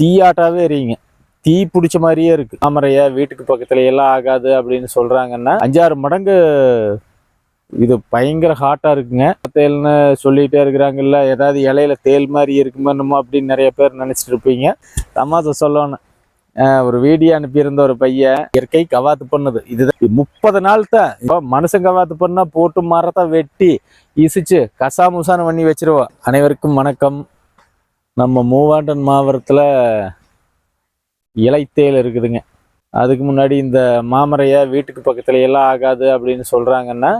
தீயாட்டாவே எரியுங்க தீ பிடிச்ச மாதிரியே இருக்கு. தாமரைய வீட்டுக்கு பக்கத்துல எல்லாம் ஆகாது அப்படின்னு சொல்றாங்கன்னா அஞ்சாறு மடங்கு இது பயங்கர ஹாட்டா இருக்குங்க. தேல்னு சொல்லிட்டே இருக்கிறாங்கல்ல ஏதாவது இலையில தேல் மாதிரி இருக்குமோ அப்படின்னு நிறைய பேர் நினைச்சிட்டு இருப்பீங்க. தமாசை சொல்லணும். ஒரு வீடியோ அனுப்பியிருந்த ஒரு பையன் இயற்கை கவாத்து பண்ணுது. இதுதான் முப்பது நாள் தான். இப்போ மனுஷன் கவாத்து பண்ணா போட்டு மரத்தை வெட்டி இசிச்சு கசாமுசான்னு பண்ணி வச்சிருவோம் அனைவருக்கும் வணக்கம். நம்ம மூவாண்டன் மாவட்டத்தில் இலைத்தேல் இருக்குதுங்க. அதுக்கு முன்னாடி இந்த மாமரையை வீட்டுக்கு பக்கத்துல எல்லாம் ஆகாது அப்படின்னு சொல்கிறாங்கன்னா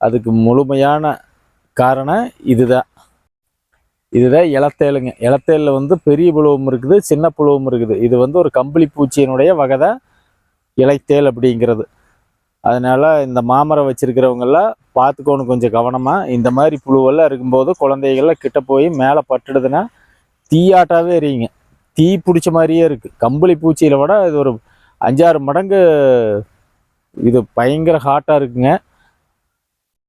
அதுக்கு முழுமையான காரணம் இதுதான். இதுதான் இலத்தேலுங்க. இலத்தேலில் வந்து பெரிய புழுவும் இருக்குது சின்ன புழுவும் இருக்குது. இது வந்து ஒரு கம்பளி பூச்சியினுடைய வகை தான் இலைத்தேல் அப்படிங்கிறது. அதனால் இந்த மாமரம் வச்சுருக்கிறவங்கெல்லாம் பார்த்துக்கோணும் கொஞ்சம் கவனமாக இந்த மாதிரி புழுவெல்லாம் இருக்கும்போது குழந்தைகள்லாம் கிட்ட போய் மேலே பட்டுடுதுன்னா தீயாட்டாவே எரியுங்க தீ பிடிச்ச மாதிரியே இருக்குது கம்பளி பூச்சியில் விட இது ஒரு அஞ்சாறு மடங்கு இது பயங்கர ஹாட்டாக இருக்குங்க.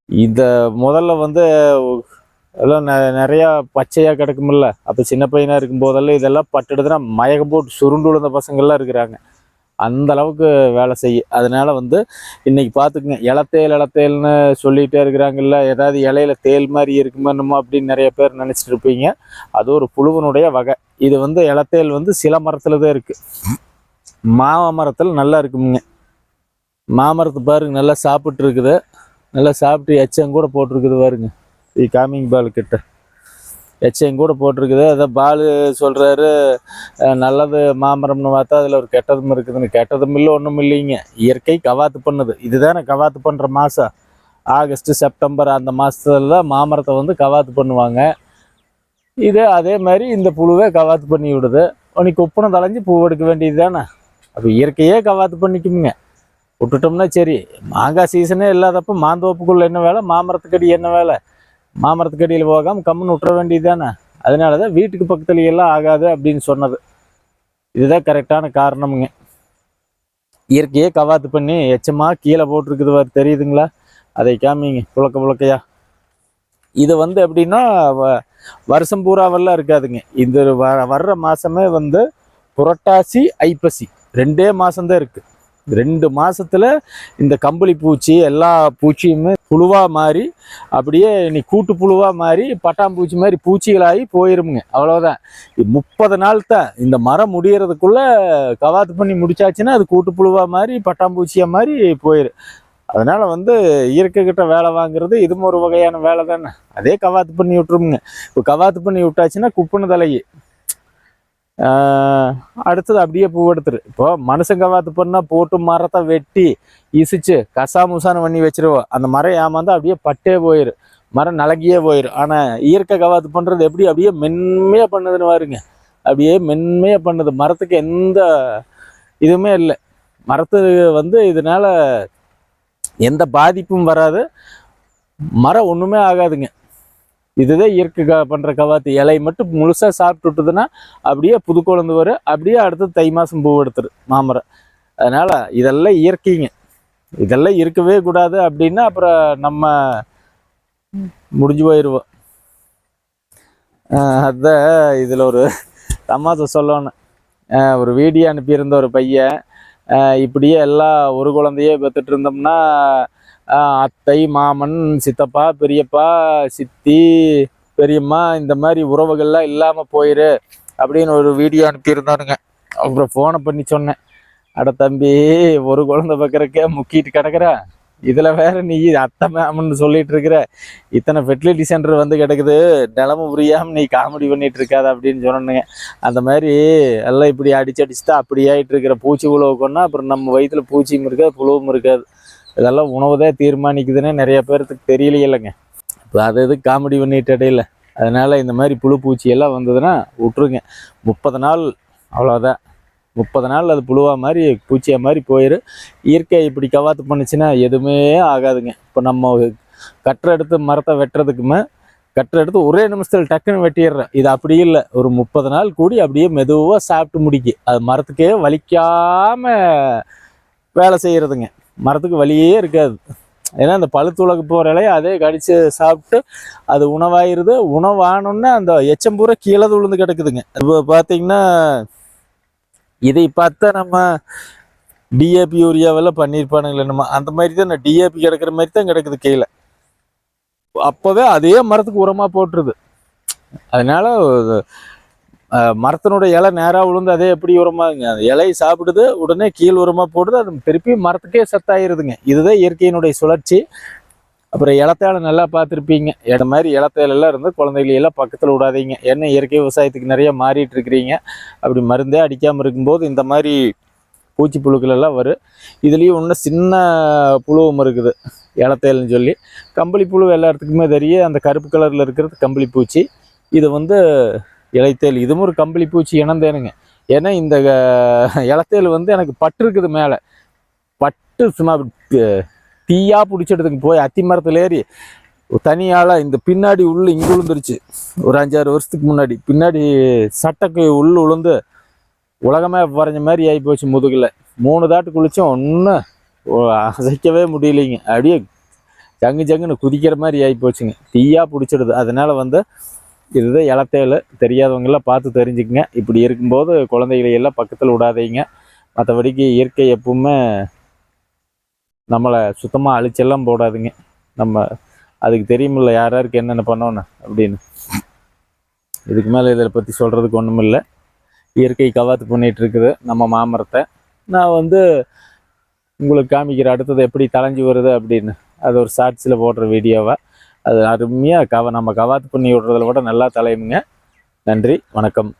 இந்த முதல்ல வந்து எல்லாம் நெ- நிறையா பச்சையாக கிடக்குமில்ல. அப்போ சின்ன பையனாக இருக்கும் போதெல்லாம் இதெல்லாம் பட்டுடுதுன்னா மயக்கம் போட்டு சுருண்டு விழுந்த பசங்கள்லாம் இருக்கிறாங்க. அந்த அளவுக்கு வேலை செய்ய அதனால வந்து இன்னைக்கு பார்த்துக்குங்க இலத்தேல் இலத்தேல்னு சொல்லிகிட்டே இருக்கிறாங்கல்ல ஏதாவது இலையில தேல் மாதிரி இருக்குமோ அப்படின்னு நிறைய பேர் நினச்சிட்டு இருப்பீங்க. அது ஒரு புழுவனுடைய வகை. இது வந்து இலத்தேல் வந்து சில மரத்தில் தான் இருக்குது மாம மரத்தில் நல்லா இருக்குமுங்க. மாமரத்து பாருங்க நல்லா சாப்பிட்டு இருக்குது நல்லா சாப்பிட்டு எச்சம் கூட போட்டிருக்குது பாருங்க. இது காமிங் பால் கிட்ட. எச்சையும் கூட போட்டிருக்குது. அதை பால் சொல்கிறாரு நல்லது மாமரம்னு பார்த்தா அதில் ஒரு கெட்டதும் இருக்குதுன்னு. கெட்டதும் இல்லை ஒன்றும் இல்லைங்க. இயற்கை கவாத்து பண்ணுது. இதுதானே கவாத்து பண்ணுற மாதம் ஆகஸ்ட் செப்டம்பர் அந்த மாதத்துல மாமரத்தை வந்து கவாத்து பண்ணுவாங்க. இது அதே மாதிரி இந்த புழுவே கவாத்து பண்ணி விடுது. உனக்கு குப்பனை தலைஞ்சு பூ எடுக்க வேண்டியது தானே அப்போ இயற்கையே கவாத்து பண்ணிக்குமுங்க விட்டுட்டோம்னா சரி மாங்காய் சீசனே இல்லாதப்போ மாந்தோப்புக்குள்ளே என்ன வேலை? மாமரத்துக்கடி என்ன வேலை? மாமரத்துக்கு அடியில் போகாமல் கம்முன்னு விட்டுற வேண்டியது தானே அதனால தான் வீட்டுக்கு பக்கத்துலையெல்லாம் ஆகாது அப்படின்னு சொன்னது. இதுதான் கரெக்டான காரணமுங்க. இயற்கையே கவாத்து பண்ணி எச்சமாக கீழே போட்டிருக்குது வர தெரியுதுங்களா? அதை காமிங்க புழக்க புழக்கையா. இது வந்து எப்படின்னா வ- வருஷம் பூராவெல்லாம் இருக்காதுங்க. இந்த வ- வர்ற மாதமே வந்து புரட்டாசி ஐப்பசி. ரெண்டே மாதம்தான் இருக்குது ரெண்டு மாதத்தில் இந்த கம்பளி பூச்சி எல்லா பூச்சியுமே புழுவாக மாறி அப்படியே நீ கூட்டு புழுவாக மாறி பட்டாம்பூச்சி மாதிரி பூச்சிகளாகி போயிருமுங்க. அவ்வளோதான் முப்பது நாள் தான். இந்த மரம் முடிகிறதுக்குள்ளே கவாத்து பண்ணி முடிச்சாச்சுன்னா அது கூட்டு புழுவாக மாதிரி பட்டாம்பூச்சியாக மாதிரி போயிடும் அதனால் வந்து இயற்கைக்கிட்ட வேலை வாங்குறது இதுவும் ஒரு வகையான வேலை தானே அதே கவாத்து பண்ணி விட்டுருமுங்க. இப்போ கவாத்து பண்ணி விட்டாச்சுன்னா குப்புன்னு தலையி. அடுத்தது அப்படியே பூ எடுத்துரு. இப்போ மனுஷன் கவாத்து பண்ணால் போட்டு மரத்தை வெட்டி இசிச்சு கசாமுசான்னு பண்ணி வச்சிருவோம் அந்த மரம் ஏமாந்தா அப்படியே பட்டே போயிரு. மரம் நலகியே போயிரும் ஆனால் இயற்கை கவாத்து பண்ணுறது எப்படி? அப்படியே மென்மையாக பண்ணுதுன்னு பாருங்க. அப்படியே மென்மையாக பண்ணுது. மரத்துக்கு எந்த இதுவுமே இல்லை. மரத்து வந்து இதனால எந்த பாதிப்பும் வராது. மரம் ஒன்றுமே ஆகாதுங்க. இதுதான் இயற்கை க பண்ணுற கவாத்து இலை மட்டும் முழுசாக சாப்பிட்டு விட்டுதுன்னா அப்படியே புது குழந்தை வரும் அப்படியே அடுத்து தை மாதம் பூ எடுத்துரு மாமரம். அதனால் இதெல்லாம் இயற்கைங்க. இதெல்லாம் இருக்கவே கூடாது அப்படின்னா அப்புறம் நம்ம முடிஞ்சு போயிடுவோம் அதுதான் அதான் இதில் ஒரு தமாசை சொல்லணும். ஒரு வீடியோ அனுப்பியிருந்த ஒரு பையன் இப்படியே எல்லாம் ஒரு குழந்தையே பெற்றுட்டு இருந்தோம்னா அத்தை மாமன் சித்தப்பா பெரியப்பா சித்தி பெரியம்மா இந்த மாதிரி உறவுகள்லாம் இல்லாமல் போயிரு அப்படின்னு ஒரு வீடியோ அனுப்பியிருந்தானுங்க. அப்புறம் ஃபோனை பண்ணி சொன்னேன். அட தம்பி ஒரு குழந்தை பார்க்கறக்கே முக்கிட்டு கிடக்குற. இதில் வேற நீ அத்தை மேமன்னு சொல்லிட்டு இருக்கிற. இத்தனை ஃபெர்டிலிட்டி சென்டர் வந்து கிடக்குது. நிலம புரியாமல் நீ காமெடி பண்ணிட்டு இருக்காத அப்படின்னு சொன்னேங்க அந்த மாதிரி எல்லாம் இப்படி அடிச்சு அடிச்சு தான் அப்படி ஆகிட்டு இருக்கிற பூச்சி உழவு கொண்டா அப்புறம் நம்ம வயிற்றுல பூச்சியும் இருக்காது புழுவும் இருக்காது. இதெல்லாம் உணவு தான் தீர்மானிக்குதுன்னு நிறைய பேர்த்துக்கு தெரியலையே இல்லைங்க இப்போ அது இது காமெடி பண்ணிட்டு இடையில. அதனால் இந்த மாதிரி புழு பூச்சியெல்லாம் வந்ததுன்னா விட்ருங்க முப்பது நாள் அவ்வளோதான் முப்பது நாள் அது புழுவா மாதிரி பூச்சியா மாதிரி போயிடும் இயற்கை இப்படி கவாத்து பண்ணுச்சுன்னா எதுவுமே ஆகாதுங்க. இப்போ நம்ம கட்டரை எடுத்து மரத்தை வெட்டுறதுக்குமே கட்டரை எடுத்து ஒரே நிமிஷத்தில் டக்குன்னு வெட்டிடுறேன். இது அப்படி இல்லை. ஒரு முப்பது நாள் கூடி அப்படியே மெதுவாக சாப்பிட்டு முடிக்கு. அது மரத்துக்கே வலிக்காமல் வேலை செய்கிறதுங்க மரத்துக்கு வழியே இருக்காது. ஏன்னா அந்த பழுத்துலக்கு போகிற இலையை அதே கடிச்சு சாப்பிட்டு அது உணவாயிருது. உணவானோன்னே அந்த எச்சம் பூரா கீழே விழுந்து கிடக்குதுங்க. இப்போ பார்த்தீங்கன்னா இதை பார்த்தா நம்ம டிஏபி யூரியாவெல்லாம் பண்ணியிருப்பானுங்களே நம்ம. அந்த மாதிரி தான் நான் டிஏபி கிடக்கிற மாதிரி தான் கிடக்குது கீழே. அப்போவே அதே மரத்துக்கு உரமாக போட்டுருது. அதனால மரத்தினுடைய இலை நேராக விழுந்து அதே எப்படி உரமாகுங்க அந்த இலையை சாப்பிடுது உடனே கீழ் உரமாக போடுது அது திருப்பி மரத்துக்கே சத்தாயிருதுங்க இதுதான் இயற்கையினுடைய சுழற்சி. அப்புறம் இலத்தால நல்லா பார்த்துருப்பீங்க. இந்த மாதிரி இலத்தால இருந்து குழந்தைகளை எல்லாம் பக்கத்தில் விடாதீங்க. ஏன்னா இயற்கை விவசாயத்துக்கு நிறைய மாறிட்டு இருக்கிறீங்க. அப்படி மருந்தே அடிக்காமல் இருக்கும்போது இந்த மாதிரி பூச்சி புழுக்கள் எல்லாம் வரும். இதுலேயும் இன்னும் சின்ன புழுவும் இருக்குது இலத்தேல்னு சொல்லி. கம்பளி புழு எல்லா இடத்துக்குமே தெரிய அந்த கருப்பு கலரில் இருக்கிறது கம்பளி பூச்சி. இது வந்து இலைத்தேல். இதுவும் ஒரு கம்பளி பூச்சி இனந்தேனுங்க. ஏன்னா இந்த இலத்தேல் வந்து எனக்கு பட்டு இருக்குது மேலே. பட்டு சும்மா தீயாக பிடிச்சிடுதுங்க. போய் அத்தி மரத்தில் ஏறி தனியால் இந்த பின்னாடி உள்ள இங்கே விழுந்துருச்சு ஒரு அஞ்சாறு வருஷத்துக்கு முன்னாடி. பின்னாடி சட்டைக்கு உள்ள விழுந்து உலகமே வரைஞ்ச மாதிரி ஆகி போச்சு முதுகில். மூணு தாட்டு குளிச்சும். ஒன்றும் அசைக்கவே முடியலைங்க. அப்படியே ஜங்கு ஜங்குன்னு குதிக்கிற மாதிரி ஆகி போச்சுங்க. தீயாக பிடிச்சிடுது. அதனால் வந்து இதுதான் இலத்தேல். தெரியாதவங்களாம் பார்த்து தெரிஞ்சுக்கங்க. இப்படி இருக்கும்போது குழந்தைகளை எல்லாம் பக்கத்தில் விடாதீங்க. மற்றபடிக்கு இயற்கை எப்பவுமே நம்மளை சுத்தமாக அழிச்செல்லாம் போடாதுங்க. நம்ம அதுக்கு தெரியுமில்ல யார் யாருக்கு என்னென்ன பண்ணோன்னு அப்படின்னு. இதுக்கு மேலே இதில் பற்றி சொல்கிறதுக்கு ஒன்றும் இல்லை இயற்கை கவாத்து பண்ணிகிட்டு இருக்குது நம்ம மாமரத்தை. நான் வந்து உங்களுக்கு காமிக்கிற அடுத்தது எப்படி தலைஞ்சி வருது அப்படின்னு. அது ஒரு ஷார்ட்ஸில் போடுற வீடியோவை அது அருமையாக கவ நம்ம கவாத்து பண்ணி விடுறதுல விட நல்லா தலையுங்க நன்றி வணக்கம்.